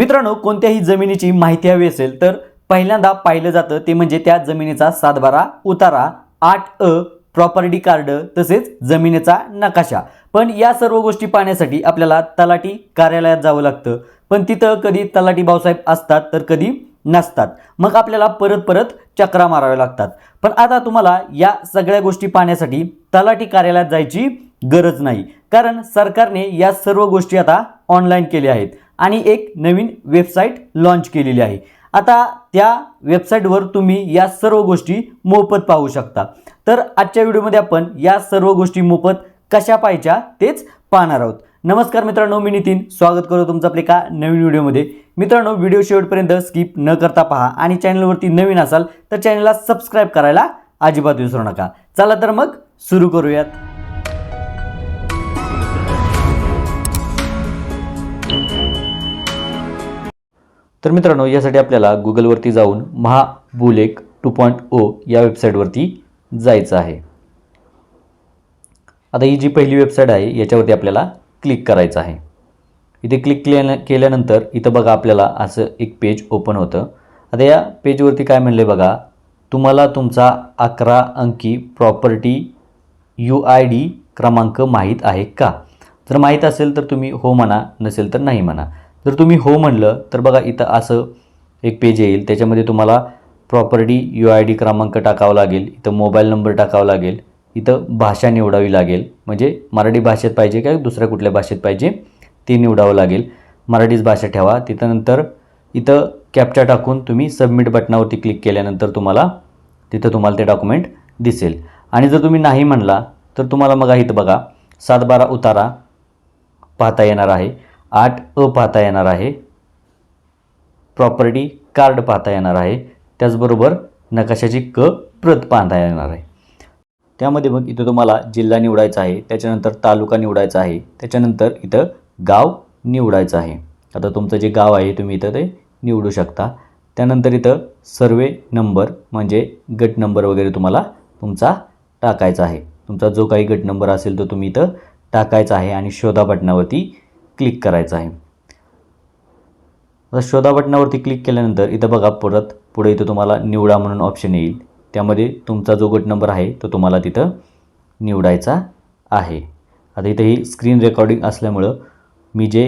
मित्रांनो कोणत्याही जमिनीची माहिती हवी असेल तर पहिल्यांदा पाहिलं जातं ते म्हणजे त्या जमिनीचा सातबारा उतारा आठ अ प्रॉपर्टी कार्ड तसेच जमिनीचा नकाशा. पण या सर्व गोष्टी पाहण्यासाठी आपल्याला तलाठी कार्यालयात जावं लागतं. पण तिथं कधी तलाठी भाऊसाहेब असतात तर कधी नसतात. मग आपल्याला परत परत चक्रा माराव्या लागतात. पण आता तुम्हाला या सगळ्या गोष्टी पाहण्यासाठी तलाठी कार्यालयात जायची गरज नाही. कारण सरकारने या सर्व गोष्टी आता ऑनलाईन केल्या आहेत. आणि एक नवीन वेबसाईट लॉन्च केलेली आहे. आता त्या वेबसाईटवर तुम्ही या सर्व गोष्टी मोफत पाहू शकता. तर आजच्या व्हिडिओमध्ये आपण या सर्व गोष्टी मोफत कशा पाहायच्या तेच पाहणार आहोत. नमस्कार मित्रांनो मी नितीन. स्वागत करतो तुमचं आपल्या एका नवीन व्हिडिओमध्ये. मित्रांनो व्हिडिओ शेवटपर्यंत स्किप न करता पहा आणि चॅनलवरती नवीन असाल तर चॅनलला सबस्क्राईब करायला अजिबात विसरू नका. चला तर मग सुरू करूयात. तर मित्रांनो यासाठी आपल्याला गुगलवरती जाऊन महाबुलेक टू पॉईंट ओ या वेबसाईटवरती जायचं आहे. आता ही जी पहिली वेबसाईट आहे याच्यावरती आपल्याला क्लिक करायचं आहे. इथे क्लिक केल्या केल्यानंतर इथं बघा आपल्याला असं एक पेज ओपन होतं. आता या पेजवरती काय म्हणलं बघा तुम्हाला तुमचा अकरा अंकी प्रॉपर्टी यू आय डी क्रमांक माहीत आहे का? जर माहीत असेल तर तुम्ही हो म्हणा नसेल तर नाही म्हणा. जर तुम्ही हो म्हणलं तर बघा इथं असं एक पेज येईल. त्याच्यामध्ये तुम्हाला प्रॉपर्टी यू आय डी क्रमांक टाकावा लागेल. इथं मोबाईल नंबर टाकावा लागेल. इथं भाषा निवडावी लागेल. म्हणजे मराठी भाषेत पाहिजे का दुसऱ्या कुठल्या भाषेत पाहिजे? ते निवडावं लागेल. मराठीच भाषा ठेवा. तिथं नंतर इथं कॅप्चा टाकून तुम्ही सबमिट बटनावरती क्लिक केल्यानंतर तुम्हाला तिथं तुम्हाला ते डॉक्युमेंट दिसेल. आणि जर तुम्ही नाही म्हणला तर तुम्हाला मग इथं बघा सात बारा उतारा पाहता येणार आहे. आठ अ पाहता येणार आहे. प्रॉपर्टी कार्ड पाहता येणार आहे. त्याचबरोबर नकाशाची क प्रत पाहता येणार आहे. त्यामध्ये मग इथं तुम्हाला जिल्हा निवडायचा आहे त्याच्यानंतर तालुका निवडायचा आहे त्याच्यानंतर इथं गाव निवडायचं आहे. आता तुमचं जे गाव आहे तुम्ही इथं ते निवडू शकता. त्यानंतर इथं सर्वे नंबर म्हणजे गट नंबर वगैरे तुम्हाला तुमचा टाकायचा आहे. तुमचा जो काही गट नंबर असेल तो तुम्ही इथं टाकायचा आहे आणि शोधा बटनावरती क्लिक करायचं आहे. आता शोधा बटनावरती क्लिक केल्यानंतर इथं बघा परत पुढे इथं तुम्हाला निवडा म्हणून ऑप्शन येईल. त्यामध्ये तुमचा जो गट नंबर आहे तो तुम्हाला तिथं निवडायचा आहे. आता इथं ही स्क्रीन रेकॉर्डिंग असल्यामुळं मी जे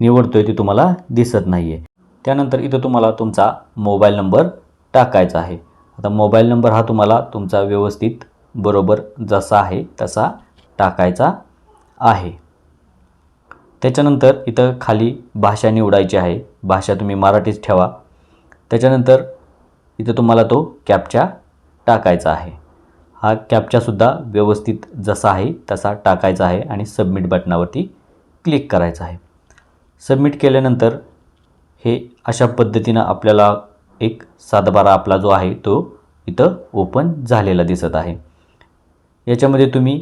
निवडतो आहे ते तुम्हाला दिसत नाही आहे त्यानंतर इथं तुम्हाला तुमचा मोबाईल नंबर टाकायचा आहे. आता मोबाईल नंबर हा तुम्हाला तुमचा व्यवस्थित बरोबर जसा आहे तसा टाकायचा आहे. त्याच्यानंतर इथं खाली भाषा निवडायची आहे. भाषा तुम्ही मराठीच ठेवा. त्याच्यानंतर इथं तुम्हाला तो कॅपचा टाकायचा आहे. हा कॅपचासुद्धा व्यवस्थित जसा आहे तसा टाकायचा आहे आणि सबमिट बटनावरती क्लिक करायचं आहे. सबमिट केल्यानंतर हे अशा पद्धतीनं आपल्याला एक सातबारा आपला जो आहे तो इथं ओपन झालेला दिसत आहे. याच्यामध्ये तुम्ही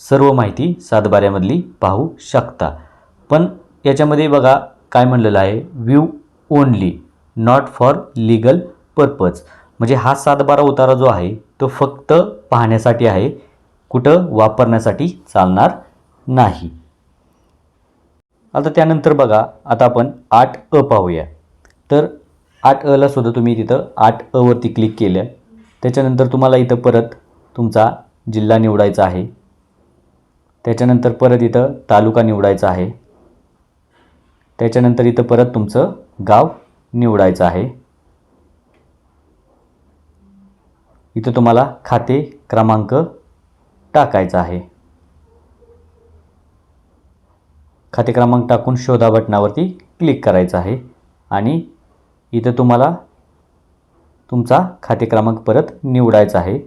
सर्व माहिती सातबाऱ्यामधली पाहू शकता. पण याच्यामध्ये बघा काय म्हणलेलं आहे? View only not for legal purpose म्हणजे हा सातबारा उतारा जो आहे तो फक्त पाहण्यासाठी आहे. कुठं? वापरण्यासाठी चालणार नाही. आता त्यानंतर बघा आता आपण आठ अ पाहूया. तर आठ अला सुद्धा तुम्ही तिथं आठ अवरती क्लिक केलं. त्याच्यानंतर तुम्हाला इथं परत तुमचा जिल्हा निवडायचा आहे. त्याच्यानंतर परत इथं तालुका निवडायचा आहे. त्याच्यानंतर इथं परत तुमचं गाव निवडायचं आहे. इथं तुम्हाला खाते क्रमांक टाकायचा आहे. खाते क्रमांक टाकून शोधा बटनावरती क्लिक करायचं आहे आणि इथं तुम्हाला तुमचा खाते क्रमांक परत निवडायचा आहे.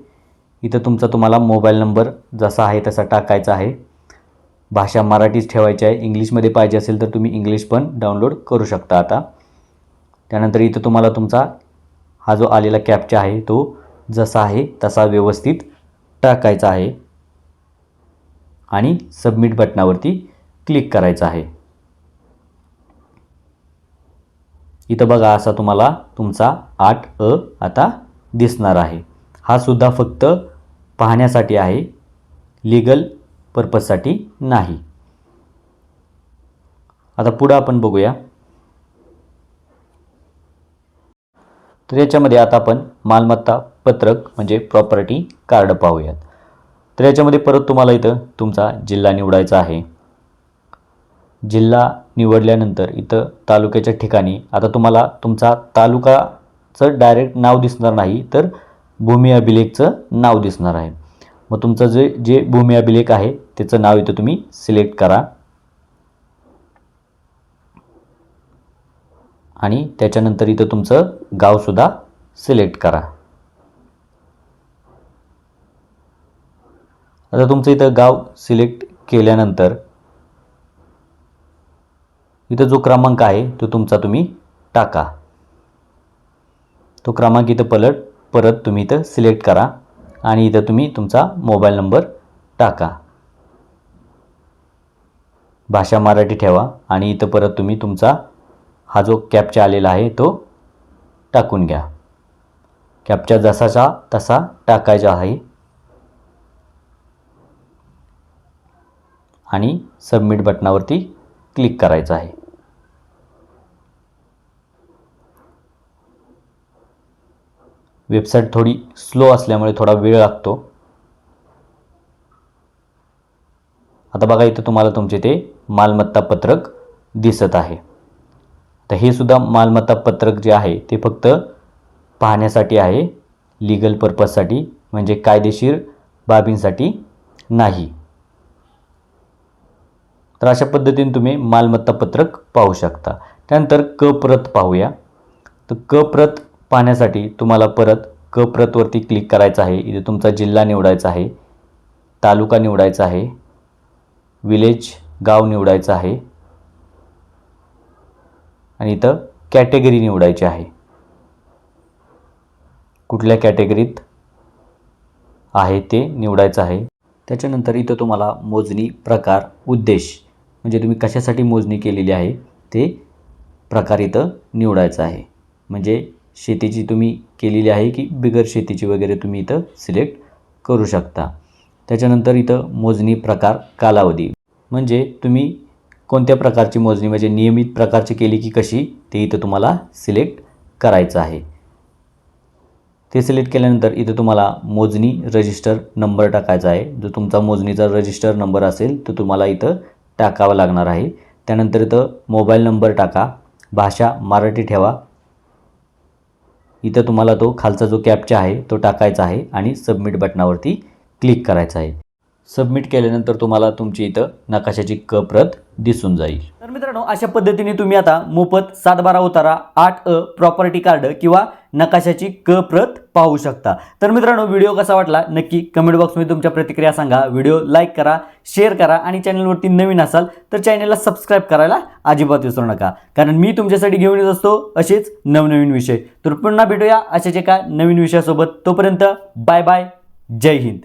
इथं तुमचा तुम्हाला मोबाईल नंबर जसा आहे तसा टाकायचा आहे. भाषा मराठीच ठेवायची आहे. इंग्लिशमध्ये पाहिजे असेल तर तुम्ही इंग्लिश पण डाउनलोड करू शकता आता. त्यानंतर इथं तुम्हाला तुमचा हा जो आलेला कॅपचा आहे तो जसा आहे तसा व्यवस्थित टाकायचा आहे. आणि सबमिट बटनावरती क्लिक करायचं आहे. इथं बघा असा तुम्हाला तुमचा आठ अ आता दिसणार आहे. हा सुद्धा फक्त पाहण्यासाठी आहे. लिगल पर्पजसाठी नाही. आता पुढं आपण बघूया. तर याच्यामध्ये आता आपण मालमत्ता पत्रक म्हणजे प्रॉपर्टी कार्ड पाहूयात. तर याच्यामध्ये परत तुम्हाला इथं तुमचा जिल्हा निवडायचा आहे. जिल्हा निवडल्यानंतर इथं तालुक्याच्या ठिकाणी आता तुम्हाला तुमचा तालुकाचं डायरेक्ट नाव दिसणार नाही तर भूमी अभिलेखचं नाव दिसणार आहे. मग तुमचं जे जे भूमी अभिलेख आहे त्याचं नाव इथं तुम्ही सिलेक्ट करा. आणि त्याच्यानंतर इथं तुमचं गावसुद्धा सिलेक्ट करा. आता तुमचं इथं गाव सिलेक्ट केल्यानंतर इथं जो क्रमांक आहे तो तुमचा तुम्ही टाका. तो क्रमांक इथं पलट परत तुम्ही इथं सिलेक्ट करा. आणि इथं तुम्ही तुमचा मोबाईल नंबर टाका. भाषा मराठी ठेवा आणि इथं परत तुम्ही तुमचा हा जो कॅपचा आलेला आहे तो टाकून घ्या. कॅपचा जसाचा तसा टाकायचा आहे. आणि सबमिट बटनावरती क्लिक करायचं आहे. वेबसाईट थोडी स्लो असल्यामुळे थोडा वेळ लागतो. आता बघा इथं तुम्हाला तुमचे ते मालमत्ता पत्रक दिसत आहे. तर हे सुद्धा मालमत्ता पत्रक जे आहे ते फक्त पाहण्यासाठी आहे लिगल पर्पजसाठी म्हणजे कायदेशीर बाबींसाठी नाही. तर अशा पद्धतीने तुम्ही मालमत्ता पत्रक पाहू शकता. त्यानंतर क प्रत पाहूया. तर क प्रत पाहण्यासाठी तुम्हाला परत क प्रतवरती क्लिक करायचं आहे. इथे तुमचा जिल्हा निवडायचा आहे तालुका निवडायचा आहे विलेज गाव निवडायचं आहे आणि इथं कॅटेगरी निवडायची आहे. कुठल्या कॅटेगरीत आहे ते निवडायचं आहे. त्याच्यानंतर इथं तुम्हाला मोजणी प्रकार उद्देश म्हणजे तुम्ही कशासाठी मोजणी केलेली आहे ते प्रकार इथं निवडायचं आहे. म्हणजे शेतीची तुम्ही केलेली आहे की बिगर शेतीची वगैरे तुम्ही इथं सिलेक्ट करू शकता. त्याच्यानंतर इथं मोजणी प्रकार कालावधी. म्हणजे तुम्ही कोणत्या प्रकारची मोजणी म्हणजे नियमित प्रकारची केली की कशी ते इथं तुम्हाला सिलेक्ट करायचं आहे. ते सिलेक्ट केल्यानंतर इथं तुम्हाला मोजणी रजिस्टर नंबर टाकायचा आहे. जो तुमचा मोजणीचा रजिस्टर नंबर असेल तो तुम्हाला इथं टाकावा लागणार आहे. त्यानंतर इथं मोबाईल नंबर टाका. भाषा मराठी ठेवा. इथं तुम्हाला तो खालचा जो कॅपचा आहे तो टाकायचा आहे आणि सबमिट बटनावरती क्लिक करायचा आहे. सबमिट केल्यानंतर तुम्हाला तुमची इथं नकाशाची क प्रत दिसून जाईल. तर मित्रांनो अशा पद्धतीने तुम्ही आता मोफत सात बारा उतारा आठ अ प्रॉपर्टी कार्ड किंवा नकाशाची क प्रत पाहू शकता. तर मित्रांनो व्हिडिओ कसा वाटला नक्की कमेंट बॉक्समध्ये तुमच्या प्रतिक्रिया सांगा. व्हिडिओ लाईक करा शेअर करा आणि चॅनलवरती नवीन असाल तर चॅनलला सबस्क्राईब करायला अजिबात विसरू नका. कारण मी तुमच्यासाठी घेऊन येत असतो असेच नवनवीन विषय. तर पुन्हा भेटूया अशाच एका नवीन विषयासोबत. तोपर्यंत बाय बाय जय हिंद.